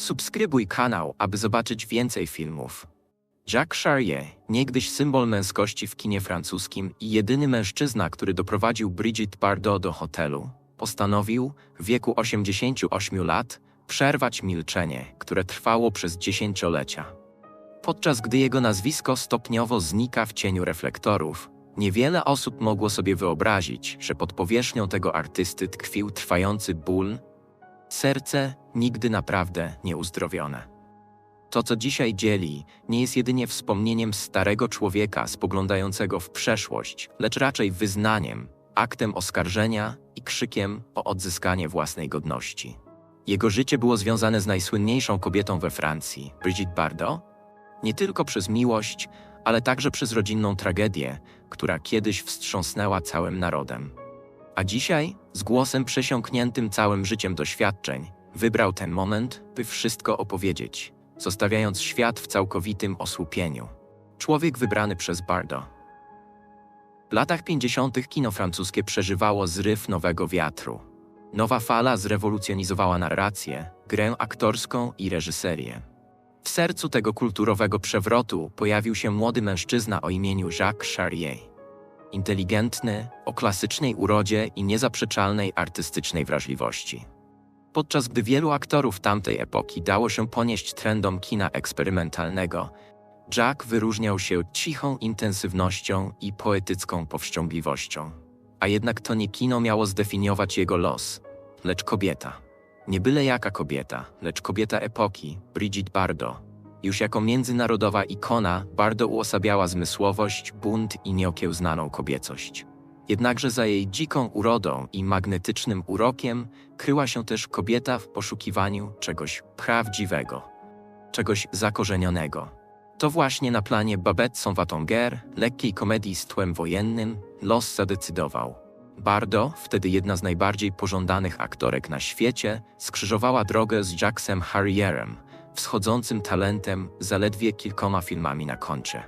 Subskrybuj kanał, aby zobaczyć więcej filmów. Jacques Charrier, niegdyś symbol męskości w kinie francuskim i jedyny mężczyzna, który doprowadził Brigitte Bardot do hotelu, postanowił w wieku 88 lat przerwać milczenie, które trwało przez dziesięciolecia. Podczas gdy jego nazwisko stopniowo znika w cieniu reflektorów, niewiele osób mogło sobie wyobrazić, że pod powierzchnią tego artysty tkwił trwający ból, serce nigdy naprawdę nieuzdrowione. To, co dzisiaj dzieli, nie jest jedynie wspomnieniem starego człowieka spoglądającego w przeszłość, lecz raczej wyznaniem, aktem oskarżenia i krzykiem o odzyskanie własnej godności. Jego życie było związane z najsłynniejszą kobietą we Francji, Brigitte Bardot, nie tylko przez miłość, ale także przez rodzinną tragedię, która kiedyś wstrząsnęła całym narodem. A dzisiaj, z głosem przesiąkniętym całym życiem doświadczeń, wybrał ten moment, by wszystko opowiedzieć, zostawiając świat w całkowitym osłupieniu. Człowiek wybrany przez Bardot. W latach 50. kino francuskie przeżywało zryw nowego wiatru. Nowa fala zrewolucjonizowała narrację, grę aktorską i reżyserię. W sercu tego kulturowego przewrotu pojawił się młody mężczyzna o imieniu Jacques Charrier. Inteligentny, o klasycznej urodzie i niezaprzeczalnej artystycznej wrażliwości. Podczas gdy wielu aktorów tamtej epoki dało się ponieść trendom kina eksperymentalnego, Jack wyróżniał się cichą intensywnością i poetycką powściągliwością. A jednak to nie kino miało zdefiniować jego los, lecz kobieta. Nie byle jaka kobieta, lecz kobieta epoki, Brigitte Bardot. Już jako międzynarodowa ikona, Bardot uosabiała zmysłowość, bunt i nieokiełznaną kobiecość. Jednakże za jej dziką urodą i magnetycznym urokiem kryła się też kobieta w poszukiwaniu czegoś prawdziwego, czegoś zakorzenionego. To właśnie na planie Babette Saint-Vatonguer, lekkiej komedii z tłem wojennym, los zadecydował. Bardot, wtedy jedna z najbardziej pożądanych aktorek na świecie, skrzyżowała drogę z Jacksem Harrierem, wschodzącym talentem zaledwie kilkoma filmami na koncie.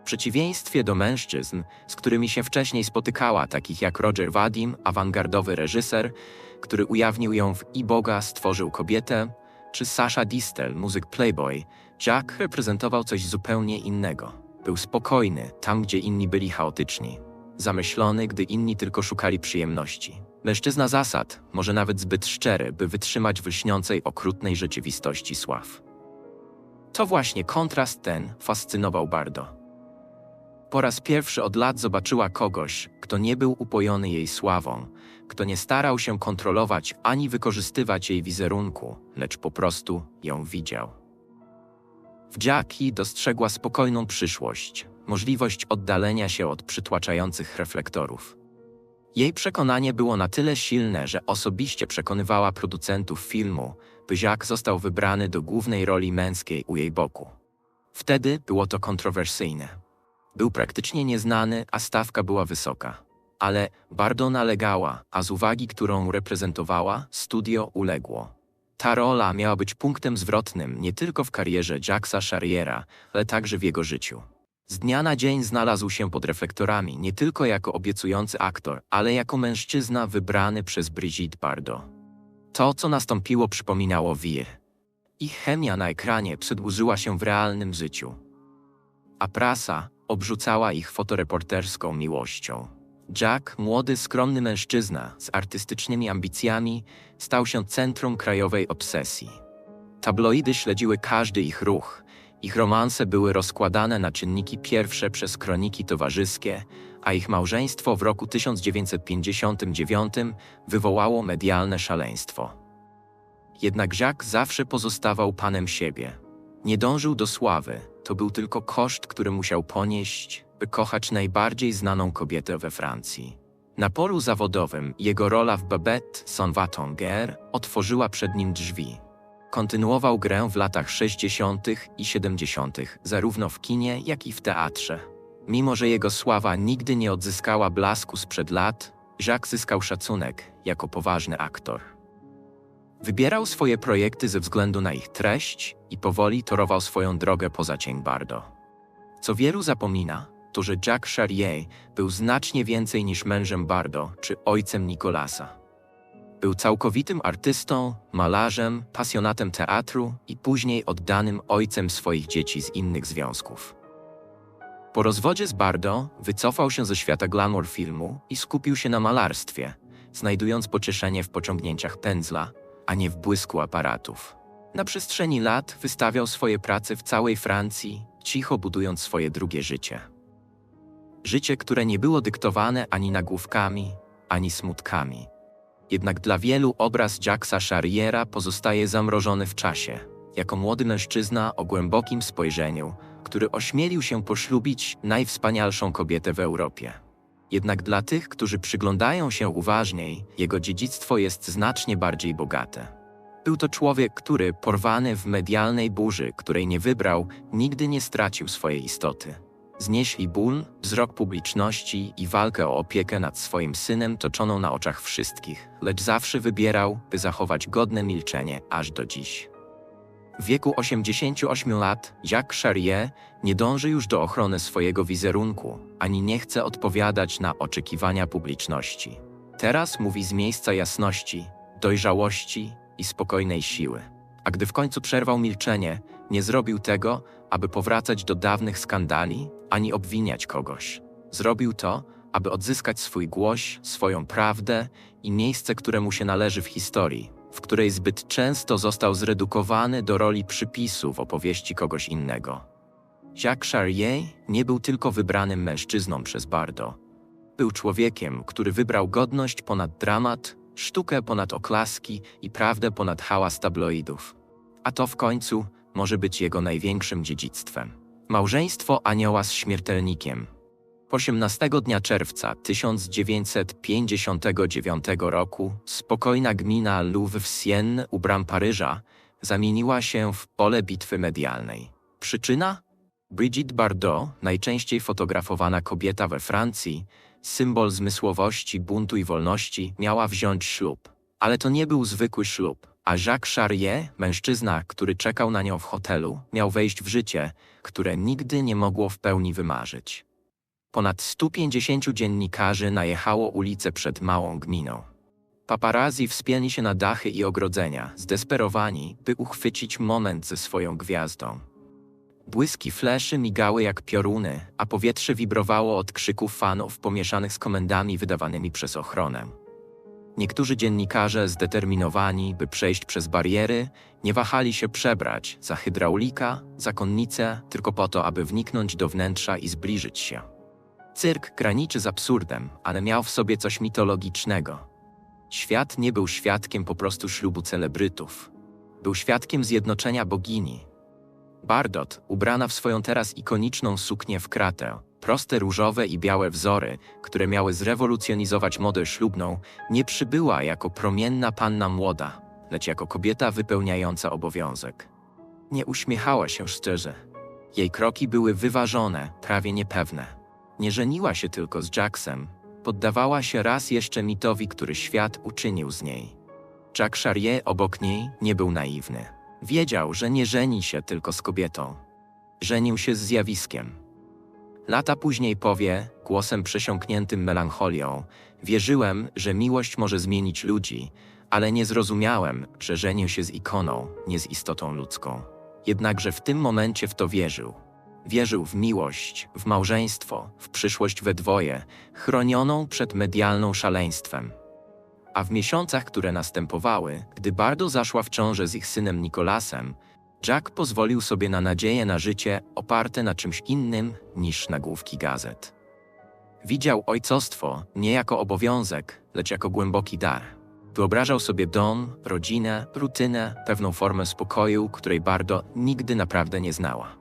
W przeciwieństwie do mężczyzn, z którymi się wcześniej spotykała, takich jak Roger Vadim, awangardowy reżyser, który ujawnił ją w I Boga stworzył kobietę, czy Sasha Distel, muzyk Playboy, Jack reprezentował coś zupełnie innego. Był spokojny, tam gdzie inni byli chaotyczni. Zamyślony, gdy inni tylko szukali przyjemności. Mężczyzna zasad, może nawet zbyt szczery, by wytrzymać w lśniącej, okrutnej rzeczywistości sław. To właśnie kontrast ten fascynował Bardo. Po raz pierwszy od lat zobaczyła kogoś, kto nie był upojony jej sławą, kto nie starał się kontrolować ani wykorzystywać jej wizerunku, lecz po prostu ją widział. W Jackie dostrzegła spokojną przyszłość, możliwość oddalenia się od przytłaczających reflektorów. Jej przekonanie było na tyle silne, że osobiście przekonywała producentów filmu, by Jacques został wybrany do głównej roli męskiej u jej boku. Wtedy było to kontrowersyjne. Był praktycznie nieznany, a stawka była wysoka. Ale Bardo nalegała, a z uwagi, którą reprezentowała, studio uległo. Ta rola miała być punktem zwrotnym nie tylko w karierze Jacksa Charriera, ale także w jego życiu. Z dnia na dzień znalazł się pod reflektorami nie tylko jako obiecujący aktor, ale jako mężczyzna wybrany przez Brigitte Bardot. To, co nastąpiło, przypominało wir. Ich chemia na ekranie przedłużyła się w realnym życiu. A prasa obrzucała ich fotoreporterską miłością. Jack, młody, skromny mężczyzna z artystycznymi ambicjami, stał się centrum krajowej obsesji. Tabloidy śledziły każdy ich ruch. Ich romanse były rozkładane na czynniki pierwsze przez kroniki towarzyskie, a ich małżeństwo w roku 1959 wywołało medialne szaleństwo. Jednak Jacques zawsze pozostawał panem siebie. Nie dążył do sławy, to był tylko koszt, który musiał ponieść, by kochać najbardziej znaną kobietę we Francji. Na polu zawodowym jego rola w Babette Saint-Vatonguer otworzyła przed nim drzwi. Kontynuował grę w latach 60. i 70., zarówno w kinie, jak i w teatrze. Mimo, że jego sława nigdy nie odzyskała blasku sprzed lat, Jacques zyskał szacunek jako poważny aktor. Wybierał swoje projekty ze względu na ich treść i powoli torował swoją drogę poza cień Bardo. Co wielu zapomina, to że Jacques Charrier był znacznie więcej niż mężem Bardo czy ojcem Nicolasa. Był całkowitym artystą, malarzem, pasjonatem teatru i później oddanym ojcem swoich dzieci z innych związków. Po rozwodzie z Bardo wycofał się ze świata glamour filmu i skupił się na malarstwie, znajdując pocieszenie w pociągnięciach pędzla, a nie w błysku aparatów. Na przestrzeni lat wystawiał swoje prace w całej Francji, cicho budując swoje drugie życie. Życie, które nie było dyktowane ani nagłówkami, ani smutkami. Jednak dla wielu obraz Jacksa Charriera pozostaje zamrożony w czasie, jako młody mężczyzna o głębokim spojrzeniu, który ośmielił się poślubić najwspanialszą kobietę w Europie. Jednak dla tych, którzy przyglądają się uważniej, jego dziedzictwo jest znacznie bardziej bogate. Był to człowiek, który, porwany w medialnej burzy, której nie wybrał, nigdy nie stracił swojej istoty. Znieśli ból, wzrok publiczności i walkę o opiekę nad swoim synem toczoną na oczach wszystkich, lecz zawsze wybierał, by zachować godne milczenie aż do dziś. W wieku 88 lat Jacques Charrier nie dąży już do ochrony swojego wizerunku, ani nie chce odpowiadać na oczekiwania publiczności. Teraz mówi z miejsca jasności, dojrzałości i spokojnej siły. A gdy w końcu przerwał milczenie, nie zrobił tego, aby powracać do dawnych skandali, ani obwiniać kogoś. Zrobił to, aby odzyskać swój głos, swoją prawdę i miejsce, które mu się należy w historii, w której zbyt często został zredukowany do roli przypisu w opowieści kogoś innego. Jacques Charrier nie był tylko wybranym mężczyzną przez Bardo. Był człowiekiem, który wybrał godność ponad dramat, sztukę ponad oklaski i prawdę ponad hałas tabloidów. A to w końcu może być jego największym dziedzictwem. Małżeństwo anioła z śmiertelnikiem. 18 dnia czerwca 1959 roku spokojna gmina Louvre-Sienne u bram Paryża zamieniła się w pole bitwy medialnej. Przyczyna? Brigitte Bardot, najczęściej fotografowana kobieta we Francji, symbol zmysłowości, buntu i wolności, miała wziąć ślub. Ale to nie był zwykły ślub, a Jacques Charrier, mężczyzna, który czekał na nią w hotelu, miał wejść w życie, które nigdy nie mogło w pełni wymarzyć. Ponad 150 dziennikarzy najechało ulicę przed małą gminą. Paparazzi wspięli się na dachy i ogrodzenia, zdesperowani, by uchwycić moment ze swoją gwiazdą. Błyski fleszy migały jak pioruny, a powietrze wibrowało od krzyków fanów pomieszanych z komendami wydawanymi przez ochronę. Niektórzy dziennikarze zdeterminowani, by przejść przez bariery, nie wahali się przebrać za hydraulika, zakonnicę, tylko po to, aby wniknąć do wnętrza i zbliżyć się. Cyrk graniczy z absurdem, ale miał w sobie coś mitologicznego. Świat nie był świadkiem po prostu ślubu celebrytów. Był świadkiem zjednoczenia bogini. Bardot, ubrana w swoją teraz ikoniczną suknię w kratę, proste różowe i białe wzory, które miały zrewolucjonizować modę ślubną, nie przybyła jako promienna panna młoda, lecz jako kobieta wypełniająca obowiązek. Nie uśmiechała się szczerze. Jej kroki były wyważone, prawie niepewne. Nie żeniła się tylko z Jacksem, poddawała się raz jeszcze mitowi, który świat uczynił z niej. Jack Charrier obok niej nie był naiwny. Wiedział, że nie żeni się tylko z kobietą. Żenił się z zjawiskiem. Lata później powie, głosem przesiąkniętym melancholią, wierzyłem, że miłość może zmienić ludzi, ale nie zrozumiałem, że żenię się z ikoną, nie z istotą ludzką. Jednakże w tym momencie w to wierzył. Wierzył w miłość, w małżeństwo, w przyszłość we dwoje, chronioną przed medialną szaleństwem. A w miesiącach, które następowały, gdy Bardo zaszła w ciążę z ich synem Nikolasem, Jack pozwolił sobie na nadzieję na życie oparte na czymś innym niż nagłówki gazet. Widział ojcostwo nie jako obowiązek, lecz jako głęboki dar. Wyobrażał sobie dom, rodzinę, rutynę, pewną formę spokoju, której Bardo nigdy naprawdę nie znała.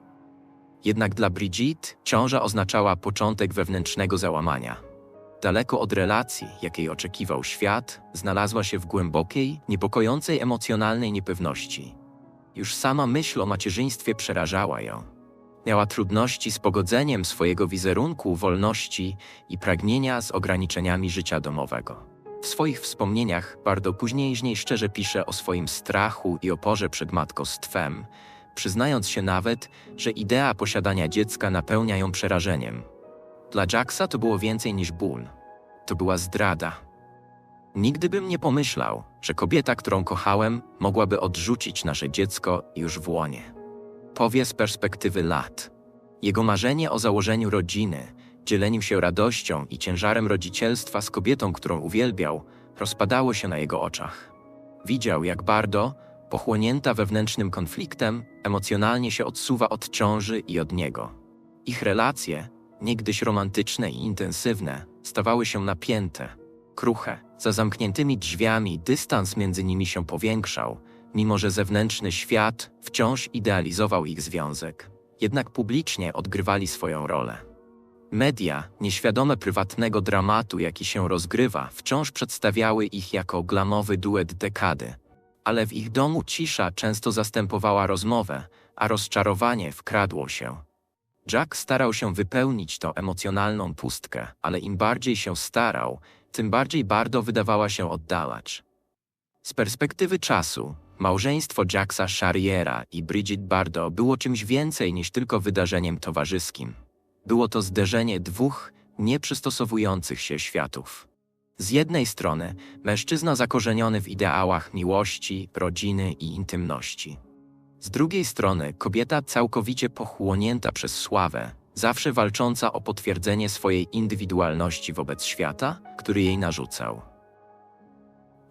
Jednak dla Brigitte ciąża oznaczała początek wewnętrznego załamania. Daleko od relacji, jakiej oczekiwał świat, znalazła się w głębokiej, niepokojącej emocjonalnej niepewności. Już sama myśl o macierzyństwie przerażała ją. Miała trudności z pogodzeniem swojego wizerunku, wolności i pragnienia z ograniczeniami życia domowego. W swoich wspomnieniach bardzo później szczerze pisze o swoim strachu i oporze przed matkostwem, przyznając się nawet, że idea posiadania dziecka napełnia ją przerażeniem. Dla Jacksa to było więcej niż ból. To była zdrada. Nigdy bym nie pomyślał, że kobieta, którą kochałem, mogłaby odrzucić nasze dziecko już w łonie. Powie z perspektywy lat. Jego marzenie o założeniu rodziny, dzieleniu się radością i ciężarem rodzicielstwa z kobietą, którą uwielbiał, rozpadało się na jego oczach. Widział, jak Bardo, pochłonięta wewnętrznym konfliktem, emocjonalnie się odsuwa od ciąży i od niego. Ich relacje, niegdyś romantyczne i intensywne, stawały się napięte, kruche. Za zamkniętymi drzwiami dystans między nimi się powiększał, mimo że zewnętrzny świat wciąż idealizował ich związek. Jednak publicznie odgrywali swoją rolę. Media, nieświadome prywatnego dramatu, jaki się rozgrywa, wciąż przedstawiały ich jako glamowy duet dekady. Ale w ich domu cisza często zastępowała rozmowę, a rozczarowanie wkradło się. Jack starał się wypełnić tę emocjonalną pustkę, ale im bardziej się starał, tym bardziej Bardo wydawała się oddalać. Z perspektywy czasu, małżeństwo Jacksa Charriera i Bridget Bardo było czymś więcej niż tylko wydarzeniem towarzyskim. Było to zderzenie dwóch nieprzystosowujących się światów. Z jednej strony mężczyzna zakorzeniony w ideałach miłości, rodziny i intymności. Z drugiej strony kobieta całkowicie pochłonięta przez sławę, zawsze walcząca o potwierdzenie swojej indywidualności wobec świata, który jej narzucał.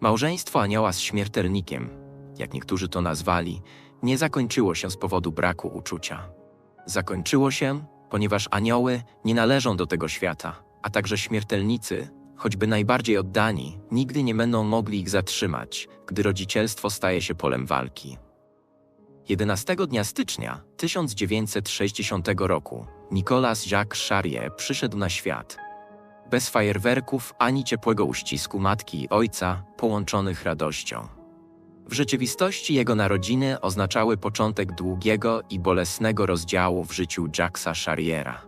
Małżeństwo anioła z śmiertelnikiem, jak niektórzy to nazwali, nie zakończyło się z powodu braku uczucia. Zakończyło się, ponieważ anioły nie należą do tego świata, a także śmiertelnicy, choćby najbardziej oddani, nigdy nie będą mogli ich zatrzymać, gdy rodzicielstwo staje się polem walki. 11 dnia stycznia 1960 roku Nicolas Jacques Charrier przyszedł na świat. Bez fajerwerków ani ciepłego uścisku matki i ojca, połączonych radością. W rzeczywistości jego narodziny oznaczały początek długiego i bolesnego rozdziału w życiu Jacksa Charriera.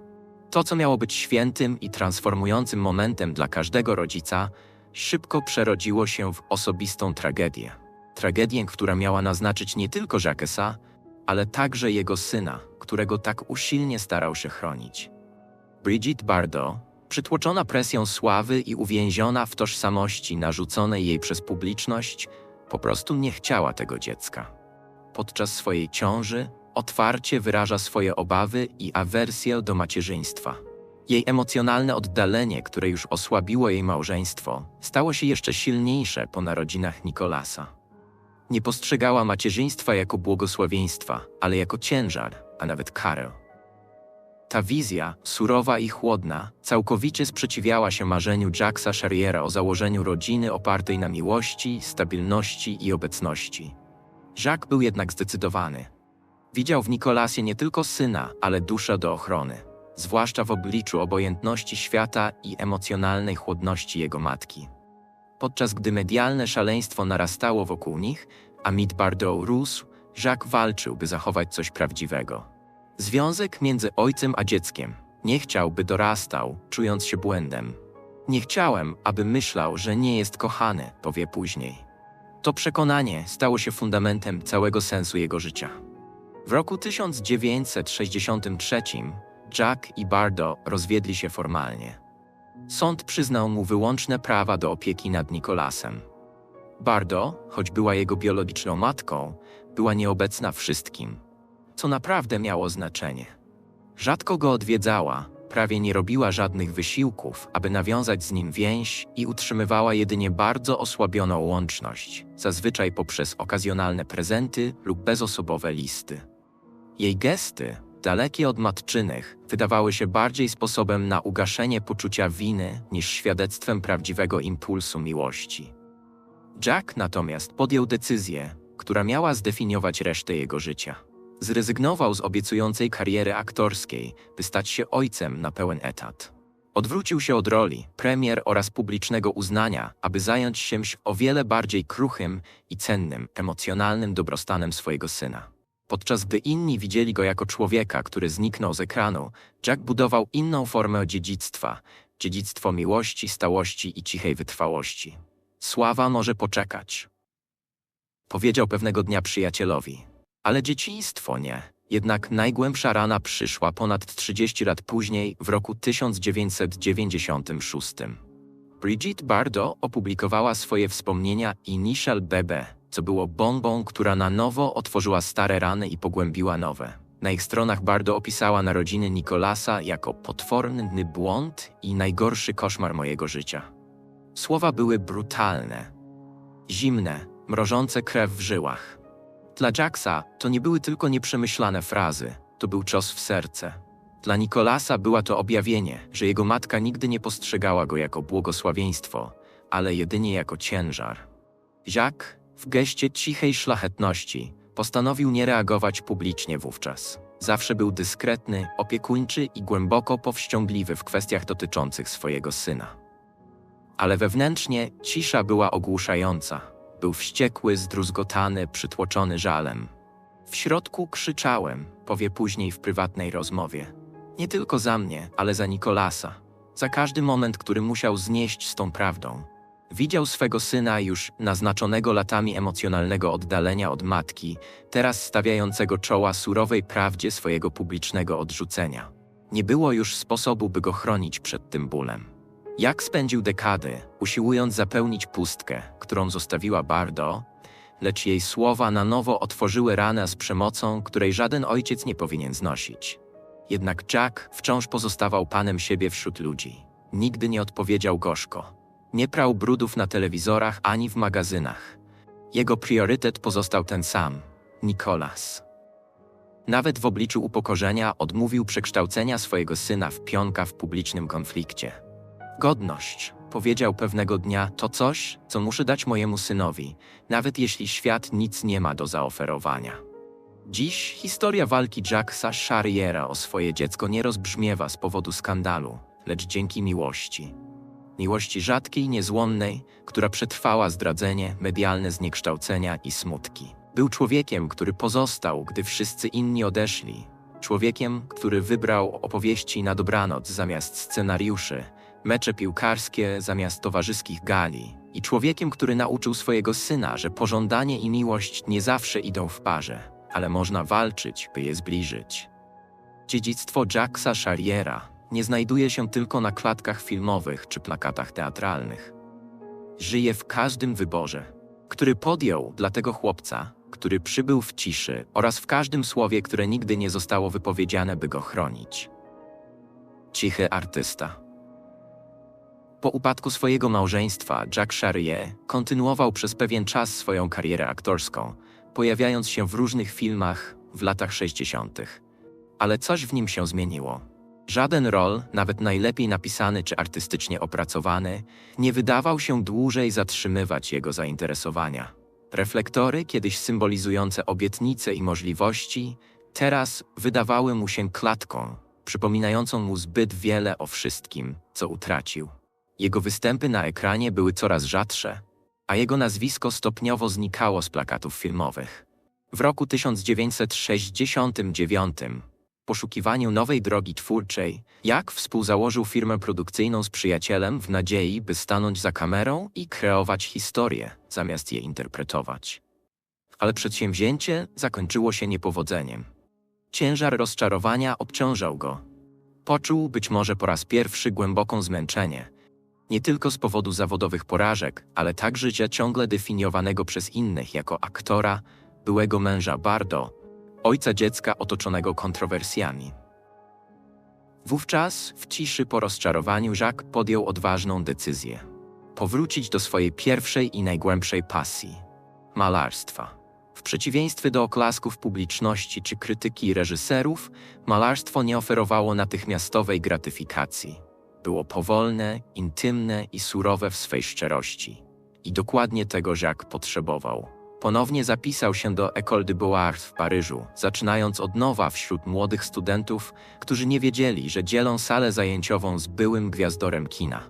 To, co miało być świętym i transformującym momentem dla każdego rodzica, szybko przerodziło się w osobistą tragedię. Tragedię, która miała naznaczyć nie tylko Jacquesa, ale także jego syna, którego tak usilnie starał się chronić. Bridget Bardot, przytłoczona presją sławy i uwięziona w tożsamości narzuconej jej przez publiczność, po prostu nie chciała tego dziecka. Podczas swojej ciąży otwarcie wyraża swoje obawy i awersję do macierzyństwa. Jej emocjonalne oddalenie, które już osłabiło jej małżeństwo, stało się jeszcze silniejsze po narodzinach Nikolasa. Nie postrzegała macierzyństwa jako błogosławieństwa, ale jako ciężar, a nawet karę. Ta wizja, surowa i chłodna, całkowicie sprzeciwiała się marzeniu Jacksa Charriera o założeniu rodziny opartej na miłości, stabilności i obecności. Jacques był jednak zdecydowany. Widział w Nikolasie nie tylko syna, ale duszę do ochrony, zwłaszcza w obliczu obojętności świata i emocjonalnej chłodności jego matki. Podczas gdy medialne szaleństwo narastało wokół nich, a mit Bardot rósł, Jacques walczył, by zachować coś prawdziwego. Związek między ojcem a dzieckiem. Nie chciał, by dorastał, czując się błędem. Nie chciałem, aby myślał, że nie jest kochany, powie później. To przekonanie stało się fundamentem całego sensu jego życia. W roku 1963 Jack i Bardo rozwiedli się formalnie. Sąd przyznał mu wyłączne prawa do opieki nad Nikolasem. Bardo, choć była jego biologiczną matką, była nieobecna wszystkim, co naprawdę miało znaczenie. Rzadko go odwiedzała, prawie nie robiła żadnych wysiłków, aby nawiązać z nim więź i utrzymywała jedynie bardzo osłabioną łączność, zazwyczaj poprzez okazjonalne prezenty lub bezosobowe listy. Jej gesty, dalekie od matczynych, wydawały się bardziej sposobem na ugaszenie poczucia winy niż świadectwem prawdziwego impulsu miłości. Jack natomiast podjął decyzję, która miała zdefiniować resztę jego życia. Zrezygnował z obiecującej kariery aktorskiej, by stać się ojcem na pełen etat. Odwrócił się od roli, premier oraz publicznego uznania, aby zająć się o wiele bardziej kruchym i cennym, emocjonalnym dobrostanem swojego syna. Podczas gdy inni widzieli go jako człowieka, który zniknął z ekranu, Jack budował inną formę dziedzictwa dziedzictwo miłości, stałości i cichej wytrwałości. Sława może poczekać. Powiedział pewnego dnia przyjacielowi. Ale dzieciństwo nie. Jednak najgłębsza rana przyszła ponad 30 lat później, w roku 1996. Brigitte Bardot opublikowała swoje wspomnienia Initial Bebe, co było bombą, która na nowo otworzyła stare rany i pogłębiła nowe. Na ich stronach Bardot opisała narodziny Nikolasa jako potworny błąd i najgorszy koszmar mojego życia. Słowa były brutalne, zimne, mrożące krew w żyłach. Dla Jacksa to nie były tylko nieprzemyślane frazy, to był cios w serce. Dla Nikolasa była to objawienie, że jego matka nigdy nie postrzegała go jako błogosławieństwo, ale jedynie jako ciężar. Jacques, w geście cichej szlachetności, postanowił nie reagować publicznie wówczas. Zawsze był dyskretny, opiekuńczy i głęboko powściągliwy w kwestiach dotyczących swojego syna. Ale wewnętrznie cisza była ogłuszająca. Był wściekły, zdruzgotany, przytłoczony żalem. W środku krzyczałem, powie później w prywatnej rozmowie. Nie tylko za mnie, ale za Nikolasa. Za każdy moment, który musiał znieść z tą prawdą. Widział swego syna już naznaczonego latami emocjonalnego oddalenia od matki, teraz stawiającego czoła surowej prawdzie swojego publicznego odrzucenia. Nie było już sposobu, by go chronić przed tym bólem. Jak spędził dekady, usiłując zapełnić pustkę, którą zostawiła Bardo, lecz jej słowa na nowo otworzyły ranę z przemocą, której żaden ojciec nie powinien znosić. Jednak Jack wciąż pozostawał panem siebie wśród ludzi. Nigdy nie odpowiedział gorzko. Nie prał brudów na telewizorach ani w magazynach. Jego priorytet pozostał ten sam Nikolas. Nawet w obliczu upokorzenia odmówił przekształcenia swojego syna w pionka w publicznym konflikcie. Godność, powiedział pewnego dnia, to coś, co muszę dać mojemu synowi, nawet jeśli świat nic nie ma do zaoferowania. Dziś historia walki Jacksa Charriera o swoje dziecko nie rozbrzmiewa z powodu skandalu, lecz dzięki miłości. Miłości rzadkiej, niezłomnej, która przetrwała zdradzenie, medialne zniekształcenia i smutki. Był człowiekiem, który pozostał, gdy wszyscy inni odeszli. Człowiekiem, który wybrał opowieści na dobranoc zamiast scenariuszy, mecze piłkarskie zamiast towarzyskich gali. I człowiekiem, który nauczył swojego syna, że pożądanie i miłość nie zawsze idą w parze, ale można walczyć, by je zbliżyć. Dziedzictwo Jacksa Charriera nie znajduje się tylko na klatkach filmowych czy plakatach teatralnych. Żyje w każdym wyborze, który podjął dla tego chłopca, który przybył w ciszy oraz w każdym słowie, które nigdy nie zostało wypowiedziane, by go chronić. Cichy artysta. Po upadku swojego małżeństwa, Jack Charrier kontynuował przez pewien czas swoją karierę aktorską, pojawiając się w różnych filmach w latach 60. Ale coś w nim się zmieniło. Żaden rol, nawet najlepiej napisany czy artystycznie opracowany, nie wydawał się dłużej zatrzymywać jego zainteresowania. Reflektory, kiedyś symbolizujące obietnice i możliwości, teraz wydawały mu się klatką, przypominającą mu zbyt wiele o wszystkim, co utracił. Jego występy na ekranie były coraz rzadsze, a jego nazwisko stopniowo znikało z plakatów filmowych. W roku 1969, w poszukiwaniu nowej drogi twórczej, Jak współzałożył firmę produkcyjną z przyjacielem w nadziei, by stanąć za kamerą i kreować historię, zamiast je interpretować. Ale przedsięwzięcie zakończyło się niepowodzeniem. Ciężar rozczarowania obciążał go. Poczuł być może po raz pierwszy głęboką zmęczenie – nie tylko z powodu zawodowych porażek, ale także życia ciągle definiowanego przez innych jako aktora, byłego męża Bardo, ojca dziecka otoczonego kontrowersjami. Wówczas, w ciszy po rozczarowaniu, Jacques podjął odważną decyzję. Powrócić do swojej pierwszej i najgłębszej pasji malarstwa. W przeciwieństwie do oklasków publiczności czy krytyki reżyserów, malarstwo nie oferowało natychmiastowej gratyfikacji. Było powolne, intymne i surowe w swej szczerości. I dokładnie tego Jacques potrzebował. Ponownie zapisał się do École de Beaux-Arts w Paryżu, zaczynając od nowa wśród młodych studentów, którzy nie wiedzieli, że dzielą salę zajęciową z byłym gwiazdorem kina.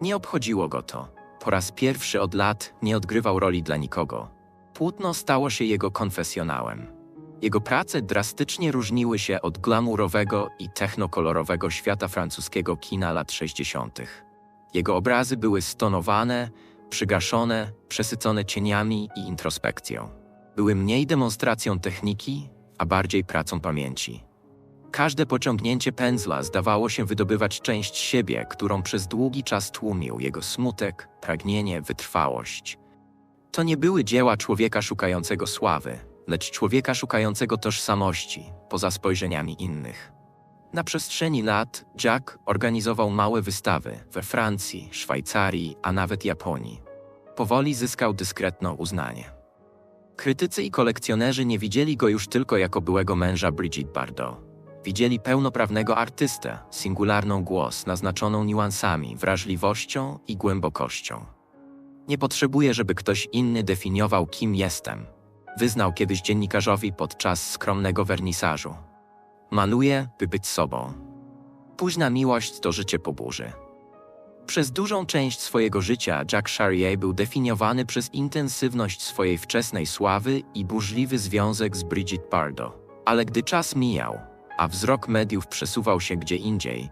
Nie obchodziło go to. Po raz pierwszy od lat nie odgrywał roli dla nikogo. Płótno stało się jego konfesjonałem. Jego prace drastycznie różniły się od glamourowego i technokolorowego świata francuskiego kina lat 60. Jego obrazy były stonowane, przygaszone, przesycone cieniami i introspekcją. Były mniej demonstracją techniki, a bardziej pracą pamięci. Każde pociągnięcie pędzla zdawało się wydobywać część siebie, którą przez długi czas tłumił jego smutek, pragnienie, wytrwałość. To nie były dzieła człowieka szukającego sławy, lecz człowieka szukającego tożsamości, poza spojrzeniami innych. Na przestrzeni lat Jack organizował małe wystawy we Francji, Szwajcarii, a nawet Japonii. Powoli zyskał dyskretne uznanie. Krytycy i kolekcjonerzy nie widzieli go już tylko jako byłego męża Brigitte Bardot. Widzieli pełnoprawnego artystę, singularną głos naznaczoną niuansami, wrażliwością i głębokością. Nie potrzebuję, żeby ktoś inny definiował, kim jestem. Wyznał kiedyś dziennikarzowi podczas skromnego wernisażu. Maluję, by być sobą. Późna miłość to życie po burzy. Przez dużą część swojego życia Jack Charrier był definiowany przez intensywność swojej wczesnej sławy i burzliwy związek z Brigitte Bardot. Ale gdy czas mijał, a wzrok mediów przesuwał się gdzie indziej,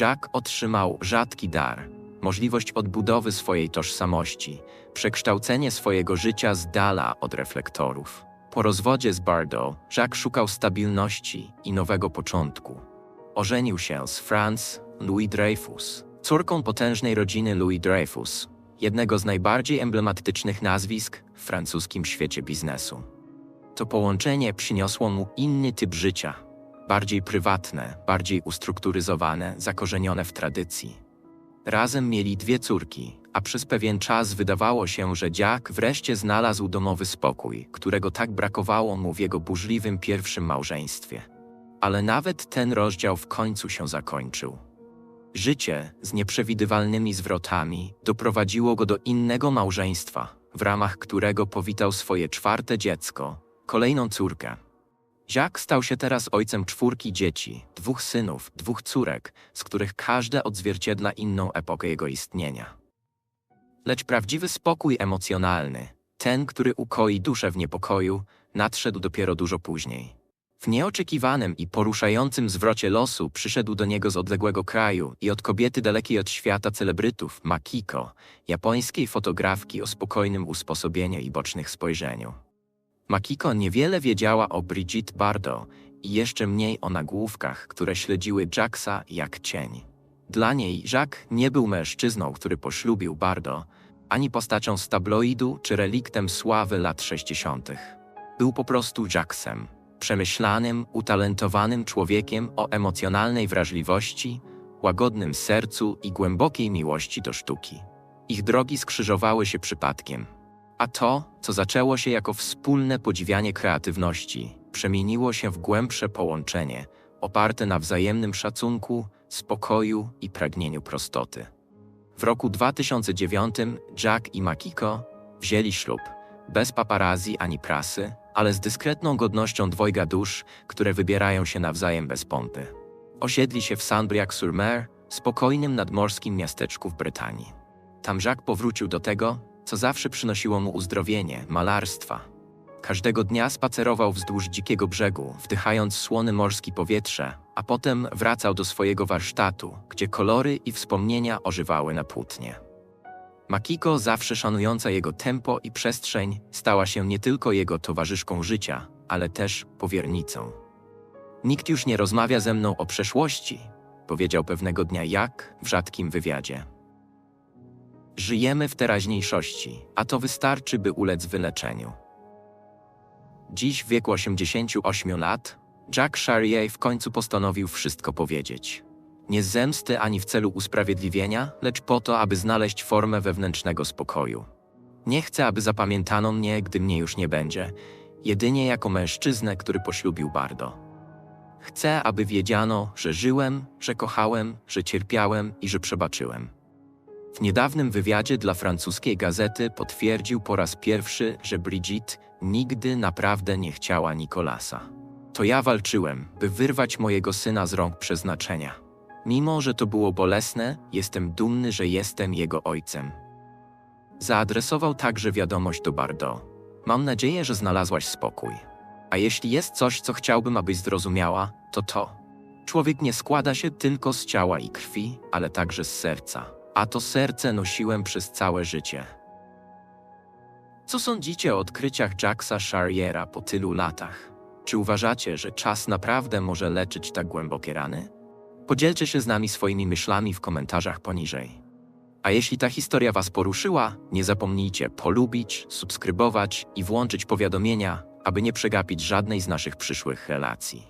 Jacques otrzymał rzadki dar możliwość odbudowy swojej tożsamości, przekształcenie swojego życia z dala od reflektorów. Po rozwodzie z Bardot, Jacques szukał stabilności i nowego początku. Ożenił się z Franz Louis Dreyfus, córką potężnej rodziny Louis Dreyfus, jednego z najbardziej emblematycznych nazwisk w francuskim świecie biznesu. To połączenie przyniosło mu inny typ życia, bardziej prywatne, bardziej ustrukturyzowane, zakorzenione w tradycji. Razem mieli dwie córki, a przez pewien czas wydawało się, że dziak wreszcie znalazł domowy spokój, którego tak brakowało mu w jego burzliwym pierwszym małżeństwie. Ale nawet ten rozdział w końcu się zakończył. Życie z nieprzewidywalnymi zwrotami doprowadziło go do innego małżeństwa, w ramach którego powitał swoje czwarte dziecko, kolejną córkę. Jacques stał się teraz ojcem czwórki dzieci, dwóch synów, dwóch córek, z których każde odzwierciedla inną epokę jego istnienia. Lecz prawdziwy spokój emocjonalny, ten, który ukoi duszę w niepokoju, nadszedł dopiero dużo później. W nieoczekiwanym i poruszającym zwrocie losu przyszedł do niego z odległego kraju i od kobiety dalekiej od świata celebrytów, Makiko, japońskiej fotografki o spokojnym usposobieniu i bocznych spojrzeniu. Makiko niewiele wiedziała o Brigitte Bardot i jeszcze mniej o nagłówkach, które śledziły Jacksa jak cień. Dla niej Jacques nie był mężczyzną, który poślubił Bardot, ani postacią z tabloidu czy reliktem sławy lat 60. Był po prostu Jacksem, przemyślanym, utalentowanym człowiekiem o emocjonalnej wrażliwości, łagodnym sercu i głębokiej miłości do sztuki. Ich drogi skrzyżowały się przypadkiem – a to, co zaczęło się jako wspólne podziwianie kreatywności, przemieniło się w głębsze połączenie, oparte na wzajemnym szacunku, spokoju i pragnieniu prostoty. W roku 2009 Jack i Makiko wzięli ślub, bez paparazzi ani prasy, ale z dyskretną godnością dwojga dusz, które wybierają się nawzajem bez pompy. Osiedli się w Saint-Briac-sur-Mer, spokojnym nadmorskim miasteczku w Brytanii. Tam Jacques powrócił do tego, co zawsze przynosiło mu uzdrowienie, malarstwa. Każdego dnia spacerował wzdłuż dzikiego brzegu, wdychając słone morskie powietrze, a potem wracał do swojego warsztatu, gdzie kolory i wspomnienia ożywały na płótnie. Makiko, zawsze szanująca jego tempo i przestrzeń, stała się nie tylko jego towarzyszką życia, ale też powiernicą. Nikt już nie rozmawia ze mną o przeszłości, powiedział pewnego dnia Jak w rzadkim wywiadzie. Żyjemy w teraźniejszości, a to wystarczy, by ulec wyleczeniu. Dziś w wieku 88 lat, Jack Charrier w końcu postanowił wszystko powiedzieć. Nie z zemsty ani w celu usprawiedliwienia, lecz po to, aby znaleźć formę wewnętrznego spokoju. Nie chcę, aby zapamiętano mnie, gdy mnie już nie będzie, jedynie jako mężczyznę, który poślubił Bardo. Chcę, aby wiedziano, że żyłem, że kochałem, że cierpiałem i że przebaczyłem. W niedawnym wywiadzie dla francuskiej gazety potwierdził po raz pierwszy, że Brigitte nigdy naprawdę nie chciała Nikolasa. To ja walczyłem, by wyrwać mojego syna z rąk przeznaczenia. Mimo, że to było bolesne, jestem dumny, że jestem jego ojcem. Zaadresował także wiadomość do Bardot. Mam nadzieję, że znalazłaś spokój. A jeśli jest coś, co chciałbym, abyś zrozumiała, to to. Człowiek nie składa się tylko z ciała i krwi, ale także z serca a to serce nosiłem przez całe życie. Co sądzicie o odkryciach Jacksa Charriera po tylu latach? Czy uważacie, że czas naprawdę może leczyć tak głębokie rany? Podzielcie się z nami swoimi myślami w komentarzach poniżej. A jeśli ta historia Was poruszyła, nie zapomnijcie polubić, subskrybować i włączyć powiadomienia, aby nie przegapić żadnej z naszych przyszłych relacji.